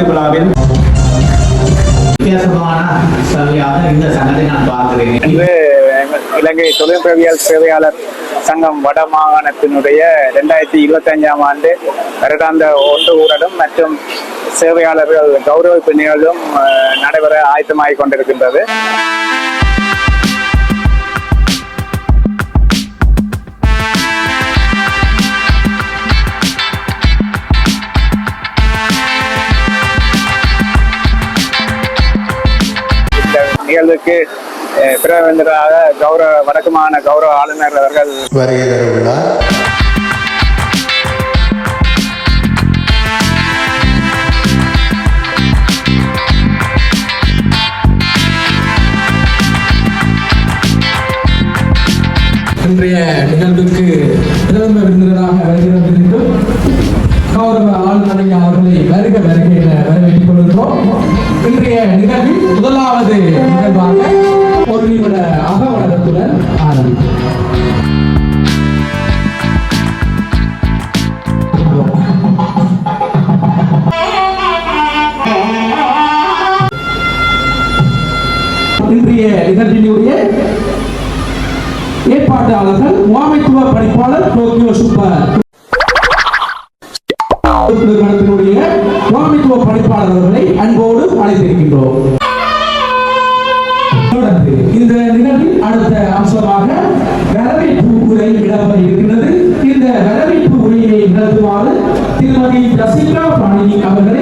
பாராட்டு விழாவில் வித்தியாசமான சபையாக இந்த சங்கத்தை நான் பார்க்கிறேன். இன்று இலங்கை தொழில்பிரவியல் சேவையாளர் சங்கம் வட மாகாணத்தினுடைய ரெண்டாயிரத்தி இருபத்தஞ்சாம் ஆண்டு வருடாந்த ஒன்று கூடலும் மற்றும் சேவையாளர்கள் கௌரவிப்பு நிகழ்வும் நடைபெற ஆயத்தமாகிக் கொண்டிருக்கின்றது. அஹ், பிரவேந்தராக கௌரவ வடக்கு மாகாண கௌரவ ஆளுநர் அவர்கள் வருகை இன்றைய நிகழ்வுக்கு பிரதம விருந்தினராக வருகிறோம் நிகழ்வில் முதலாவது நிகழ்வாக ஒரு நிமிட அகவலத்துடன் ஆரம்பிக்கும் இன்றைய நிகழ்ச்சியினுடைய ஏற்பாட்டாளர்கள் முகாமைத்துவ பணிப்பாளர் டோக்கியோ சூப்பர். நிறுவனத்தினுடைய முகாமைத்துவ அந்த அம்சமாக வரவேற்பு உரை இடம்பெற இருக்கிறது இந்த வரவேற்பு உரையை நடத்துமாறு திருமதி ரசிகா பாணி அவர்களை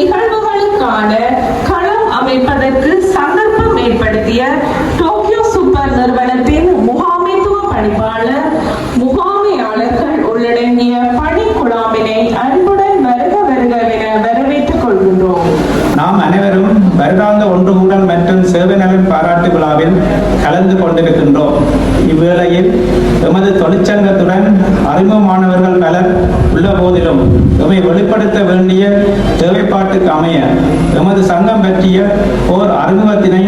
நிகழ்வுகளுக்கான களம் அமைப்பதற்கு சந்தர்ப்பம் ஏற்படுத்திய டோக்கியோ சூப்பர் நிறுவனத்தின் முகாமைத்துவ பணிப்பாளர் முகாமையாளர்கள் உள்ளடங்கிய பணிக்குழாமினை அன்புடன் வருக வருகவென வரவேற்றுக் கொள்கின்றோம். நாம் அனைவரும் வருடாந்த ஒன்று கூடல் மற்றும் சேவை நலன் பாராட்டு விழாவில் கலந்து கொண்டிருக்கின்றோம். இவ்வேளையில் எமது தொழிற்சங்கத்துடன் அறிமுகமானவர்கள் பலர் உள்ள போதிலும் எம்மை வெளிப்படுத்த வேண்டிய அமைய எமது சங்கம் பற்றிய ஓர் அறிமுகத்தினை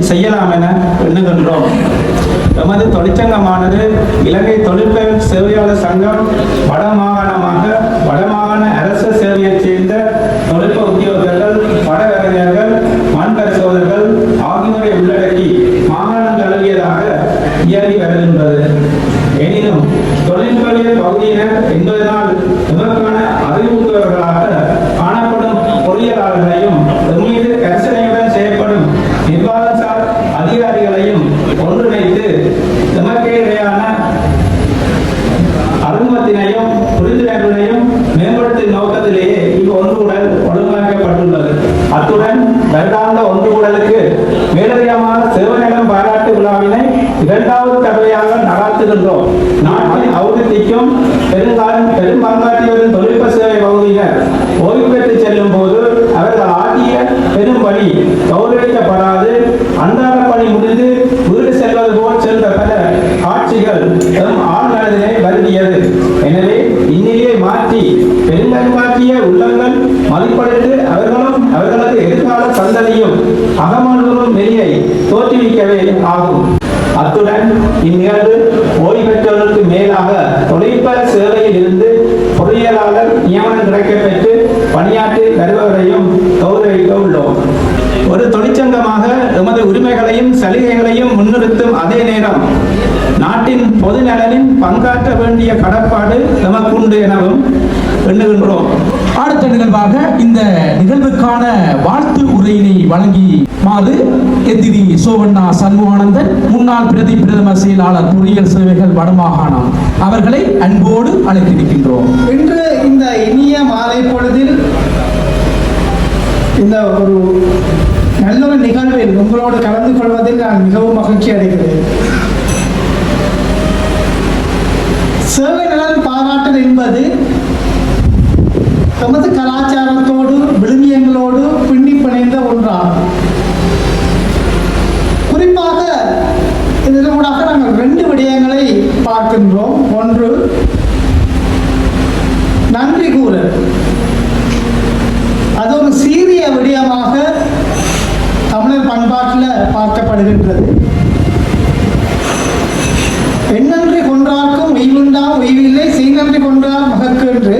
செய்யலாம் என பெருங்கருமாக்கிய உள்ளங்கள் மதிப்படைத்து அவர்களும் அவர்களது எதிர்கால சந்ததியும் அகமானவரும் நெறியை தோற்றுவிக்கவே ஆகும். அத்துடன் இந்நிகழ்வு ஓய்வு பெற்றவர்களுக்கு மேலாக தொழில்நுட்ப சேவையில் இருந்து பொறியியலாளர் நியமனம் கிடைக்கப்பெற்று பணியாற்றி வருபவரையும் கௌரவிக்க உள்ளோம். ஒரு தொழிற்சங்கமாக எமது உரிமைகளையும் சலுகைகளையும் முன்னிறுத்தும் அதே நேரம் நாட்டின் பொது நலனின் பங்காற்ற வேண்டிய கடப்பாடு நமக்குண்டு எனவும் எண்ணுகின்றோம் அடுத்த நிகழ்வாக இந்த நிகழ்வுக்கான வாழ்த்து உரையினை வழங்கி மாறு எதிரி சோவண்ணா சண்முகானந்தன் முன்னாள் பிரதி பிரதம செயலாளர் பொறியியல் சேவைகள் வடமாகாணம் அவர்களை அன்போடு அழைத்திருக்கின்றோம். இன்று இந்த இனிய மாலை பொழுதில் இந்த ஒரு நல்ல ஒரு நிகழ்வில் உங்களோடு கலந்து கொள்வதில் நான் மிகவும் மகிழ்ச்சி அடைகிறேன். சேவை நலன் பாராட்டல் என்பது எமது கலாச்சாரத்தோடு விழுமியங்களோடு பின்னி பிணைந்த ஒன்றாகும். குறிப்பாக இதன் ஊடாக நாங்கள் ரெண்டு விடயங்களை பார்க்கின்றோம். ஒன்று நன்றி கூறல். அது ஒரு சீரிய விடயமாக தமிழர் பண்பாட்டில் பார்க்கப்படுகின்றது. என்னன்றி கொன்றார்க்கும் உய்வுண்டாம் உய்வில்லை செய்நன்றி கொன்றார் மகக்கு என்று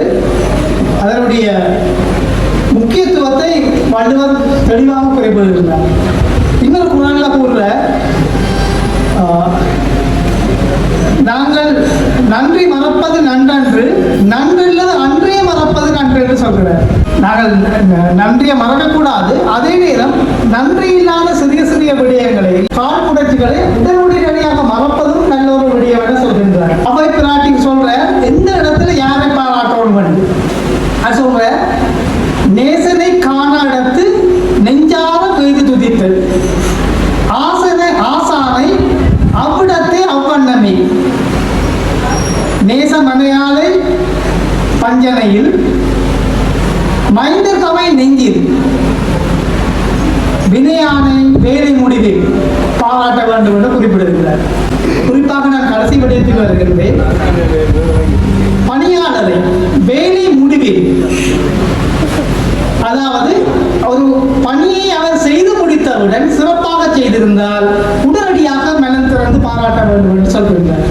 அதனுடைய முக்கியத்துவத்தை வள்ளுவர் தெளிவாக குறிப்பிடுகின்றார் இன்னொரு குரான்ல கூறுற ஆஹ், நாங்கள் நன்றி மறப்பது நன்றன்று நன்றில்லது அன்றே மறப்பது நன்று என்று சொல்கிறார். நாங்கள் நன்றியை மறக்கக்கூடாது. அதே நேரம் நன்றி இல்லாத சிறிய சிறிய விடயங்களை காழ்ப்புணர்ச்சிகளை உடனடியாக மறப்பதும் மைந்த கவை நெஞ்சில். வினையானை வேலை முடிவில் பாராட்ட வேண்டும் என்று குறிப்பிடுகிறார் குறிப்பாக நான் கடைசி விடயத்தில் வருகின்றேன். பணியாளரை வேலை முடிவில் அதாவது ஒரு பணியை அவர் செய்து முடித்தவுடன் சிறப்பாக செய்திருந்தால் உடனடியாக மனம் திறந்து பாராட்ட வேண்டும் என்று சொல்கின்றார்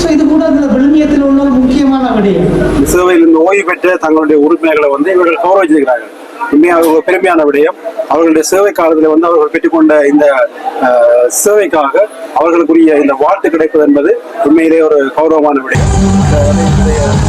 ஸோ இது கூட அந்த விழுமியத்தில் உள்ள ஒரு முக்கியமான விடயம் சேவையிலிருந்து ஓய்வு பெற்ற தங்களுடைய உறுப்பினர்களை வந்து இவர்கள் கௌரவிச்சிருக்கிறார்கள். உண்மையாக ஒரு பெருமையான விடயம். அவர்களுடைய சேவை காலத்தில் வந்து அவர்கள் பெற்றுக்கொண்ட இந்த சேவைக்காக அவர்களுக்குரிய இந்த வாழ்த்து கிடைப்பது என்பது உண்மையிலே ஒரு கௌரவமான விடயம்.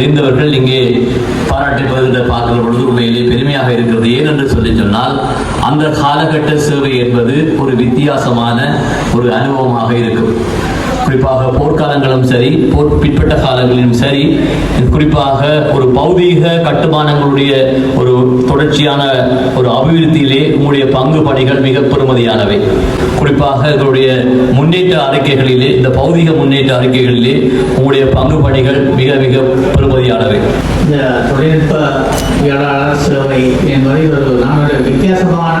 நிறைந்தவர்கள் இங்கே பாராட்டுவதை பார்க்கிற பொழுது உண்மையிலே பெருமையாக இருக்கிறது. ஏனென்று சொல்லி சொன்னால் அந்த காலகட்ட சேவை என்பது ஒரு வித்தியாசமான ஒரு அனுபவமாக இருக்கும். குறிப்பாக போர்க்காலங்களும் சரி போர் பிற்பட்ட காலங்களிலும் சரி குறிப்பாக ஒரு பௌதீக கட்டுமானங்களுடைய ஒரு தொடர்ச்சியான ஒரு அபிவிருத்தியிலே உங்களுடைய பங்கு பணிகள் மிக பெருமதியானவை குறிப்பாக எங்களுடைய முன்னேற்ற அறிக்கைகளிலே இந்த பௌதீக முன்னேற்ற அறிக்கைகளிலே உங்களுடைய பங்கு பணிகள் மிக மிக பெருமதியானவை இந்த தொழில்நுட்ப சேவை என்பதை ஒரு நான் ஒரு வித்தியாசமான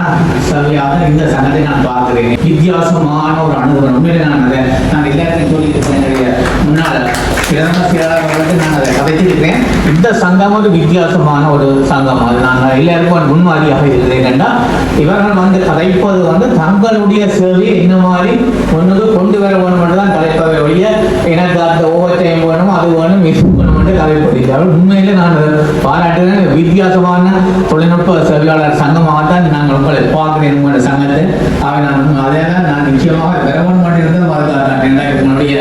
சேவையாக இந்த சங்கத்தை நான் பார்க்கிறேன். வித்தியாசமான ஒரு அனுபவம். உண்மையிலே நான் அதை நான் எல்லாத்தையும் சொல்லியிருக்கேன் என்னுடைய முன்னால். பிரதம நான் அதை கதைத்திருக்கிறேன். இந்த சங்கம் ஒரு வித்தியாசமான ஒரு சங்கம். அது நான் எல்லாருக்கும் முன்மாதிரியாக இருக்கிறேன் என்றால் இவர்கள் வந்து கதைப்பது வந்து தங்களுடைய சேவையை என்ன மாதிரி ஒன்றுக்கு கொண்டு வர வேணும் என்று தான் கதைப்பதை ஒழிய எனக்கு அந்த ஓவத்தையும் வேணும் அது வேணும் இது வேணும் என்று உண்மையிலே நான் பாராட்டுகிறேன். வித்தியாசமான தொழில்நுட்ப சேவையாளர் சங்கமாக தான் நாங்கள் உங்களை பார்க்கிறேன். உங்களோட சங்கத்தை. அவை நான் அதே தான் நான் நிச்சயமாக பெற வேணும் பண்ணியிருந்தேன் அதுக்காக ரெண்டாயிரத்தி என்னுடைய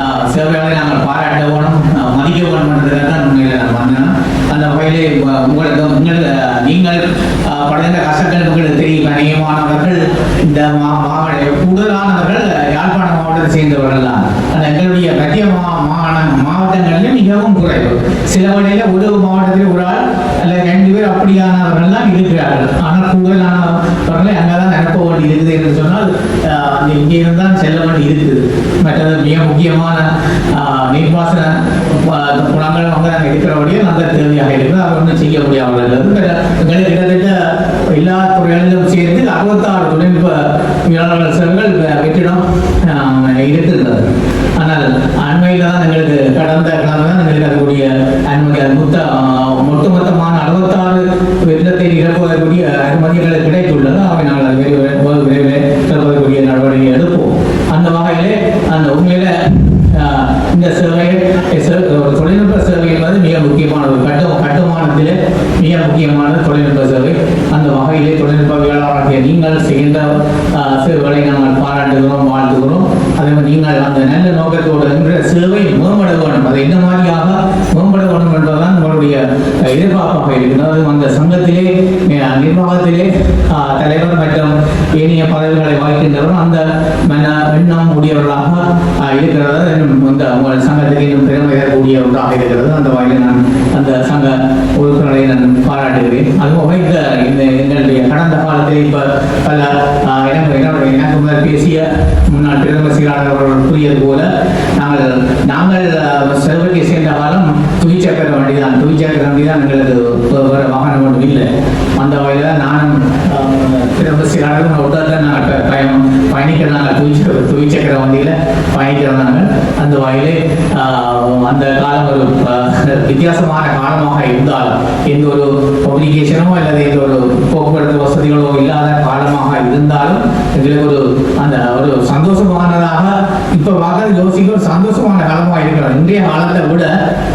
ஆஹ், சேவையாளரை நாங்கள் பாராட்ட வேணும் ஆஹ், மதிக்க வேணும் என்றதை தான் உண்மையில நான் வந்தேன் அந்த வகையிலே உங்க- உங்களுக்கு உங்கள் ஆஹ், நீங்கள் ஆஹ், படைந்த கஷ்டங்கள் உங்களுக்கு தெரியும் அநேகமானவர்கள் இந்த மா- மாவட்ட கூடுதலானவர்கள் யாழ்ப்பாண மாவட்டத்தை சேர்ந்தவர்கள் தான் ஆனால் எங்களுடைய மத்திய மா மாகாண மாவட்டங்களில் மிகவும் குறைவு சில வழியில ஒரு மாவட்டத்தில் ஒரு ஆள் அல்லது ரெண்டு பேர் அப்படியானவர்கள் தான் இருக்கிறார்கள் ஆனால் கூடுதலானவர்களை அங்கே தான் அனுப்ப வேண்டி இருக்குது என்று சொன்னால் ஆஹ், அந்த இங்கே இருந்து தான் செல்ல வேண்டி இருக்குது மற்றது மிக முக்கியமான ஆஹ், நீர்ப்பாசன குளங்கள் வந்து நாங்கள் இருக்கிறபடியே நல்ல தேவையாக இருக்குது. அதை ஒன்றும் செய்ய முடியாமல் இருக்கிறது. கிட்டத்தட்ட எல்லா துறைகளிலும் சேர்ந்து அறுபத்தாறு தொழில்நுட்ப வீரர்கள் சேவைகள் வெற்றிடம் இருக்கின்றது. ஆனால் அண்மையில் தான் கட்டுமானத்திலே மிக முக்கியமான தொழில்நுட்ப சேவை. அந்த வகையிலே தொழில்நுட்பவியலாளராகிய நீங்கள் செய்கின்ற சேவைகளை நாங்கள் பாராட்டுகிறோம் வாழ்த்துகிறோம். அதே மாதிரி நீங்கள் அந்த நல்ல நோக்கத்தோடு என்ற சேவை மேம்பட வேண்டும் அது என்ன மாதிரியாக மேம்பட வேண்டும் என்பதுதான் உங்களுடைய எதிர்பார்ப்பாக இருக்கிறது அந்த சங்கத்திலே நிர்வாகத்திலே தலைவர் மற்றும் ஏனைய பதவிகளை வகிக்கின்றவர் அந்த எண்ணம் உடையவர்களாக இருக்கிறது. இந்த உங்கள் சங்கத்துக்கு இன்னும் பெருமை தரக்கூடிய ஒன்றாக இருக்கிறது. அந்த வகையில் நான் அந்த சங்க உறுப்பினர்களை நான் பாராட்டுகிறேன். அதுபோக இந்த இந்த எங்களுடைய கடந்த காலத்தில் இப்ப பல ஆஹ், எனக்கு எனக்கு முதல் பேசிய முன்னாள் பிரதமர் சீராளர் அவர்கள் கூறியது போல நாங்கள் நாங்கள் ஆஹ், சேவைக்கு சேர்ந்த காலம் துவிச்சக்கர வண்டி தான் துவிச்சக்கர கம்பி தான் எங்களுக்கு வே- வாகனம் ஒன்றும் இல்லை. அந்த வகையில் நானும் ஆஹ், பிரதமர் செயலாளரும் நாங்கள் பயணம் பயணிக்கிற நாங்கள் துவிச்சக்கர துவிச்சக்கர வண்டியில் பயணிக்கிறோம் நாங்கள். அந்த வகையிலே ஆஹ், அந்த காலம் ஒரு வித்தியாசமான காலமாக இருந்தாலும் எந்த ஒரு பப்ளிகேஷனோ அல்லது எந்த ஒரு போக்குவரத்து வசதிகளோ இல்லாத காலமாக இருந்தாலும் எங்களுக்கு ஒரு அந்த ஒரு சந்தோஷமான இப்ப பார்க்கறது யோசிக்க ஒரு சந்தோஷமான காலமாக இருக்கிறது இன்றைய காலத்தை விட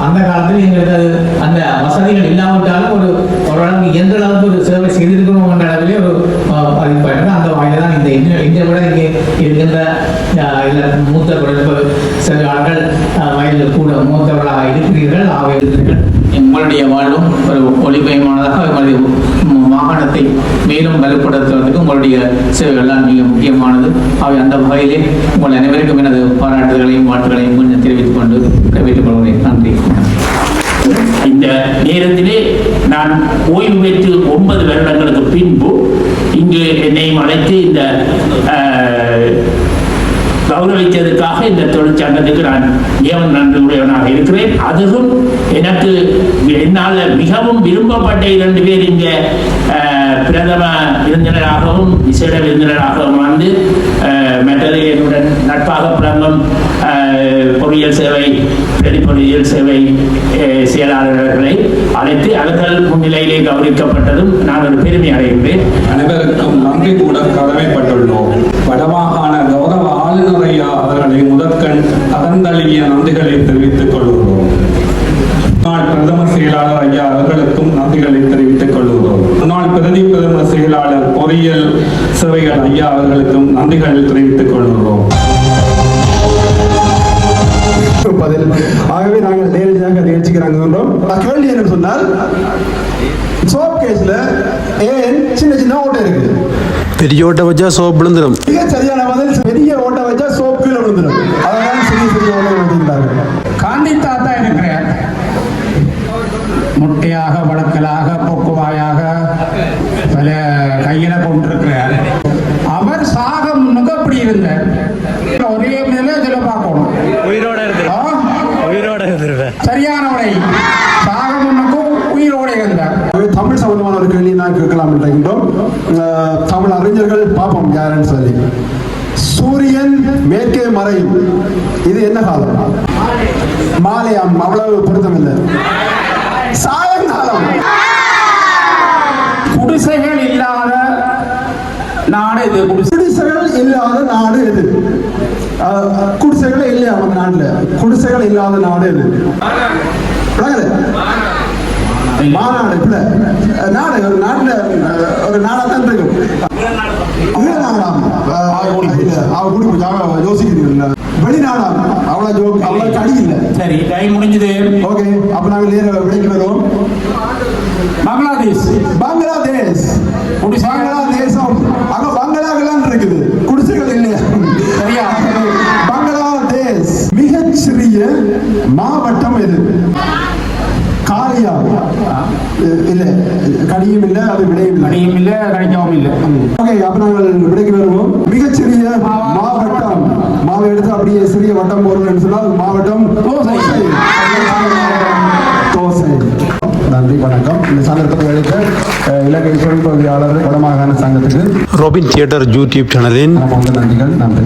அந்த காலத்தில் எங்களுக்கு அந்த வசதிகள் இல்லாவிட்டாலும் ஒரு ஓரளவுக்கு எந்த அளவுக்கு ஒரு சேவை செய்திருக்கிறோம் என்ற அளவிலே ஒரு பதிவு அந்த வகையில் தான் இந்த இந்த- இந்த விட இங்கே இருக்கின்ற இல்ல மூத்த தொழில்நுட்ப சேவையாளர்கள் வயதில் கூட மூத்தவர்களாக இருக்கிறீர்கள் ஆக இருக்கிறீர்கள். உங்களுடைய வாழ்வும் ஒரு ஒளிமயமானதாக மாகாணத்தை மேலும் வலுப்படுத்துவதற்கு உங்களுடைய சேவைகள்லாம் மிக முக்கியமானது. அவை அந்த வகையிலே உங்கள் அனைவருக்கும் எனது பாராட்டுகளையும் வாழ்த்துகளையும் கொஞ்சம் தெரிவித்துக் கொண்டு கைவிட்டுக் கொள்கிறேன் நன்றி. இந்த நேரத்திலே நான் ஓய்வு பெற்று ஒன்பது வருடங்களுக்கு பின்பு இங்கு என்னையும் அழைத்து இந்த அஹ், கௌரவித்ததற்காக இந்த தொழிற்சங்கத்துக்கு நான் ஏவன் நன்றி உடையவனாக இருக்கிறேன். அதுவும் எனக்கு என்னால் மிகவும் விரும்பப்பட்ட இரண்டு பேர் இங்கே பிரதம விருந்தினராகவும் விசேட விருந்தினராகவும் வந்து அஹ், என்னுடன் நட்பாக விளங்கும் பொறியியல் சேவை பிரதி பொறியியல் சேவை செயலாளர்களை அழைத்து அவர்கள் முன்னிலையிலே கௌரவிக்கப்பட்டதும் நான் ஒரு பெருமை அடைகின்றேன். அனைவருக்கும் நன்றி கூட கடமைப்பட்டுள்ளோம். வடமாகாண கௌரவ ஆளுநர் ஐயா அவர்களை முதற்கண் அகந்தளிய நன்றிகளை தெரிவித்துக் கொள்கிறோம் பிரதம பிரதமர் செயலாளர் ஐயா அவர்களுக்கும் நன்றிகளை தெரிவித்துக் கொள்கிறோம் பிரதமர் செயலாளர் பொறியியல் சேவைகள் ஐயா அவர்களுக்கும் நன்றிகளை தெரிவித்துக் கொள்கிறோம். பதில். ஆகவே நாங்கள் நேரடியாக நிகழ்ச்சிக்கு நாங்கள் கேள்வி என்ன சொன்னால் சோப் கேஸ்ல ஏன் சின்ன சின்ன ஓட்டை இருக்கு? பெரிய ஓட்டை வச்சா சோப் விழுந்துடும் மிக சரியான பதில் பெரிய இது என்ன காலம்? மாலையாம் அவ்வளவு பொருத்தம் இல்லை சாயங்காலம். குடிசைகள் இல்லாத நாடு இது. குடிசை குடிசைகள் இல்லாத நாடு எது அஹ், குடிசைகளே இல்லையா நம்ம நாட்டுல? குடிசைகள் இல்லாத நாடு விளங்குது? மாநாடு இல்ல நாடு ஒரு நாட்டுல ஒரு நாடா தான் இருக்கும் ஈழநாடாம். அஹ், குடி வெளிநாடாம் அவ்வளவு ஜோக் அவ்வளவு கடி இல்ல சரி டைம் முடிஞ்சது. ஓகே அப்ப நாங்க நேர விடைக்கு வருவோம். பங்களாதேஷ். பங்களாதேஷ். குடிசை பங்களாதேசம் அங்க பங்களாகலாம் இருக்குது. குடிசைகள் இல்லையா? சரியா? பங்களாதேஷ் மிகச்சிறிய மாவட்டம் எது? காலியா இல்ல கடியும் இல்ல அது விடையும் கடியும் இல்ல கிடைக்கவும் இல்லை. ஓகே அப்ப நாங்கள் விடைக்கு வருவோம். மிகச்சிறிய மாவட்டம். மாவை எடுத்து அப்படியே சிறிய வட்டம் போடுறதுன்னு சொன்னால் மாவட்டம் தோசை. தோசை. நன்றி வணக்கம். இந்த சந்தர்ப்பத்தை அளித்த அஹ், இலங்கை தொழில்பொறியாளர் வடமாகாண சங்கத்துக்கு. ரோபின் தியேட்டர் யூடியூப் சேனலின் நன்றிகள் நன்றி.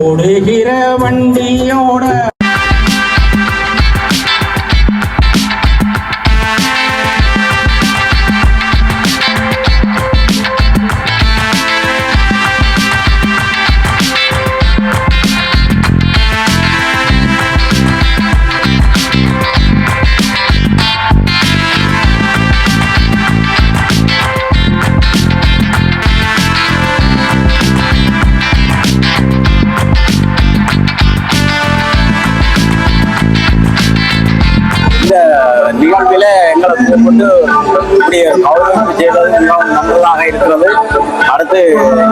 ஓடுகிற வண்டியோட அடுத்து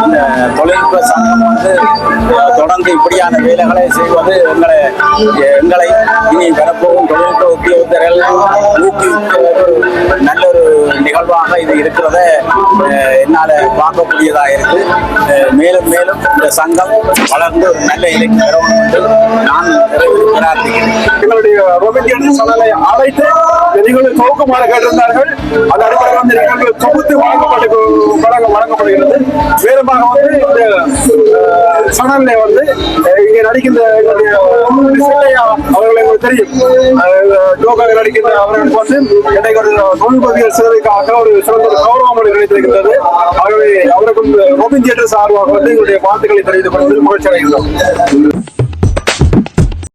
இந்த தொழில்நுட்ப சங்கம் வந்து தொடர்ந்து இப்படியான வேலைகளை செய்வது எங்களை எங்களை இனி வரப்போகும் தொழில்நுட்ப உத்தியோகத்தர்கள் ஊக்குவிக்க ஒரு நல்ல ஒரு நிகழ்வாக இது இருக்கிறத என்னால் பார்க்கக்கூடியதாக இருக்கு. மேலும் மேலும் இந்த சங்கம் வளர்ந்து ஒரு நல்ல இலக்கு என்று நான் பிரார்த்திக்கிறேன் எங்களுடைய ரோபின் தியேட்டர் அழைத்து நிகழ்வு துவக்கமாக கேட்டிருந்தார்கள். அந்த அடிப்படையில் அந்த நிகழ்வு தொகுத்து வழங்கப்பட்டு வழங்கப்படுகிறது. மேலுமாக வந்து இந்த அஹ், வந்து வந்து இங்க இங்கே நடிக்கின்ற அவர்கள் எங்களுக்கு தெரியும். ஜோகாவில் நடிக்கின்ற அவர்களுக்கு வந்து இன்றைக்கு ஒரு தொழில்நுட்பவியல் சேவைக்காக ஒரு சிறந்த ஒரு கௌரவம் ஒன்று கிடைத்திருக்கின்றது. ஆகவே அவருக்கும் ரோபின் தியேட்டர் சார்பாக வந்து எங்களுடைய வாழ்த்துக்களை தெரிவித்துக் கொண்டு மகிழ்ச்சி அடைகின்றோம்.